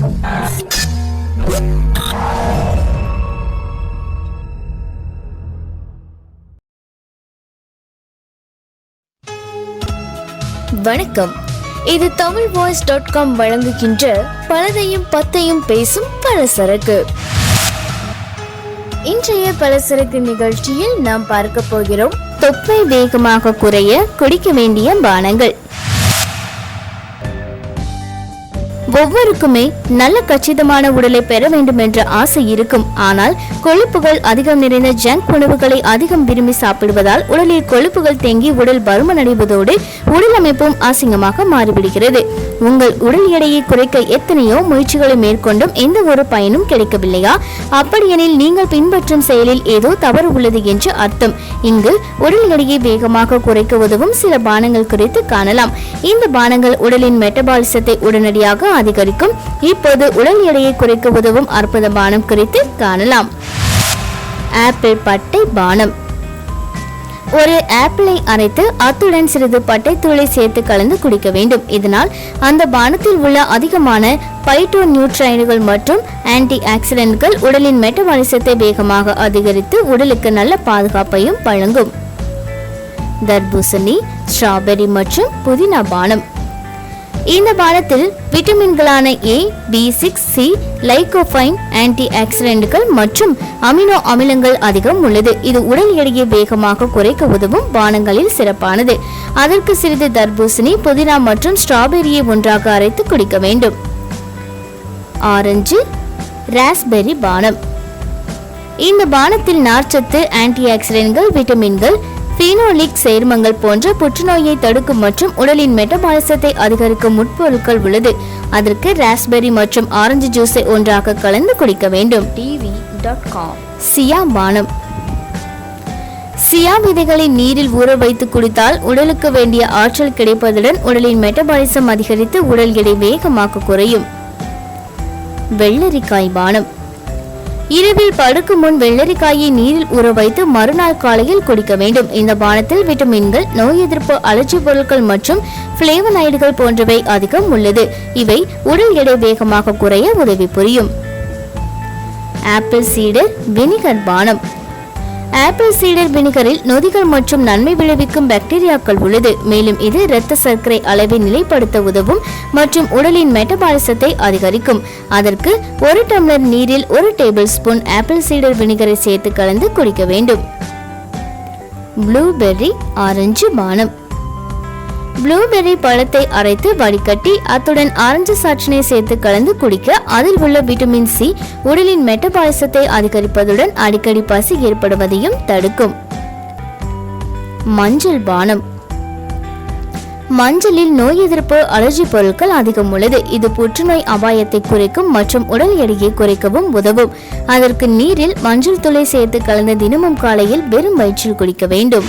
வணக்கம். இது Tamil voice dot com வழங்குகின்ற பலதையும் பத்தையும் பேசும் பலசரக்கு. இன்றைய பலசரக்கு நிகழ்ச்சியில் நாம் பார்க்க போகிறோம் தொப்பை வேகமாக குறைய குடிக்க வேண்டிய பானங்கள். ஒவ்வொருக்குமே நல்ல கச்சிதமான உடலை பெற வேண்டும் என்ற ஆசை இருக்கும். ஆனால் கொழுப்புகள் அதிகம் நிறைந்த ஜங்க் உணவுகளை அதிகம் விரும்பி சாப்பிடுவதால் உடலில் கொழுப்புகள் தேங்கி உடல் பருமன் அடைவதோடு உடல் அமைப்பும் அசிங்கமாக மாறிவிடுகிறது. உங்கள் உடல் எடையை குறைக்க எத்தனையோ முயற்சிகளை மேற்கொண்டும் எந்த ஒரு பயனும் கிடைக்கவில்லையா? அப்படியெனில் நீங்கள் பின்பற்றும் செயலில் ஏதோ தவறு உள்ளது என்று அர்த்தம். இங்கு உடல் எடையை வேகமாக குறைக்க உதவும் சில பானங்கள் குறித்து காணலாம். இந்த பானங்கள் உடலின் மெட்டபாலிசத்தை உடனடியாக அதிகரிக்கும். இப்போது உடல் எடையை குறைக்க உதவும் அற்புத பானம் குறித்து காணலாம். ஆப்பிள் பட்டை பானம். ஒரு ஆப்பிளை அரைத்து அத்துடன் சிறிது பட்டைத்தூளை சேர்த்து கலந்து குடிக்க வேண்டும். இதனால் அந்த பானத்தில் உள்ள அதிகமான பைட்டோ நியூட்ரைன்கள் மற்றும் ஆன்டி ஆக்சிடென்ட்கள் உடலின் மெட்டபாலிசத்தை வேகமாக அதிகரித்து உடலுக்கு நல்ல பாதுகாப்பையும் வழங்கும். தர்பூசணி ஸ்ட்ராபெரி மற்றும் புதினா பானம். இந்த பானத்தில் விட்டமின்களான A B six C lycopene anti ஆக்சிடென்ட்கள் மற்றும் அமினோ அமிலங்கள் அதிகம் உள்ளது. இது உடல் எடையை வேகமாக குறைக்க உதவும் பானங்களில் சிறப்பானது. அதற்கு சிறிது தர்பூசணி புதினா மற்றும் ஸ்ட்ராபெரியை ஒன்றாக அரைத்து குடிக்க வேண்டும். ஆரஞ்சு ராஸ்பெரி பானம். இந்த பானத்தில் நார்ச்சத்து ஆன்டி ஆக்சிடென்ட்கள் விட்டமின்கள் பீனோலிக் சேர்மங்கள் போன்ற புற்றுநோயை தடுக்கும் மற்றும் உடலின் மெட்டபாலிசத்தை அதிகரிக்கும் உட்பொருட்கள் உள்ளது. அதற்கு ராஸ்பெரி மற்றும் ஆரஞ்சு ஜூஸை ஒன்றாக கலந்து குடிக்க வேண்டும். டிவி டாட் காம் சியா பானம் சியா விதைகளை நீரில் ஊற வைத்து குடித்தால் உடலுக்கு வேண்டிய ஆற்றல் கிடைப்பதுடன் உடலின் மெட்டபாலிசம் அதிகரித்து உடல் எடை வேகமாக குறையும். வெள்ளரிக்காய் பானம். இரவில் படுக்கும் முன் வெள்ளரிக்காயை நீரில் ஊற வைத்து மறுநாள் காலையில் குடிக்க வேண்டும். இந்த பானத்தில் விட்டமின்கள் நோய் எதிர்ப்பு அலர்ஜி பொருட்கள் மற்றும் பிளேவனாய்டுகள் போன்றவை அதிகம் உள்ளது. இவை உடல் எடை வேகமாக குறைய உதவி புரியும். ஆப்பிள் சீடர் வினிகர் பானம். ஆப்பிள் சீடர் வினிகரில் நொதிகள் மற்றும் நன்மை விளைவிக்கும் பாக்டீரியாக்கள் உள்ளது. மேலும் இது இரத்த சர்க்கரை அளவை நிலைப்படுத்த உதவும் மற்றும் உடலின் மெட்டபாலிசத்தை அதிகரிக்கும். அதற்கு ஒரு டம்ளர் நீரில் ஒரு டேபிள் ஸ்பூன் ஆப்பிள் சீடர் வினிகரை சேர்த்து கலந்து குடிக்க வேண்டும். ப்ளூபெர்ரி ஆரஞ்சு பானம். ப்ளூபெர்ரி பழத்தை அரைத்து வடிகட்டி அத்துடன் ஆரஞ்சு சாற்றினை சேர்த்து கலந்து குடிக்க அதில் உள்ள விட்டமின் சி உடலின் மெட்டபாலிசத்தை அதிகரிப்பதுடன் அடிக்கடி பசி ஏற்படுவதையும் தடுக்கும். மஞ்சள் பானம். மஞ்சளில் நோய் எதிர்ப்பு அலர்ஜி பொருட்கள் அதிகம் உள்ளது. இது புற்றுநோய் அபாயத்தை குறைக்கும் மற்றும் உடல் எடையை குறைக்கவும் உதவும். அதற்கு நீரில் மஞ்சள் துளை சேர்த்து கலந்து தினமும் காலையில் வெறும் வயிற்றில் குடிக்க வேண்டும்.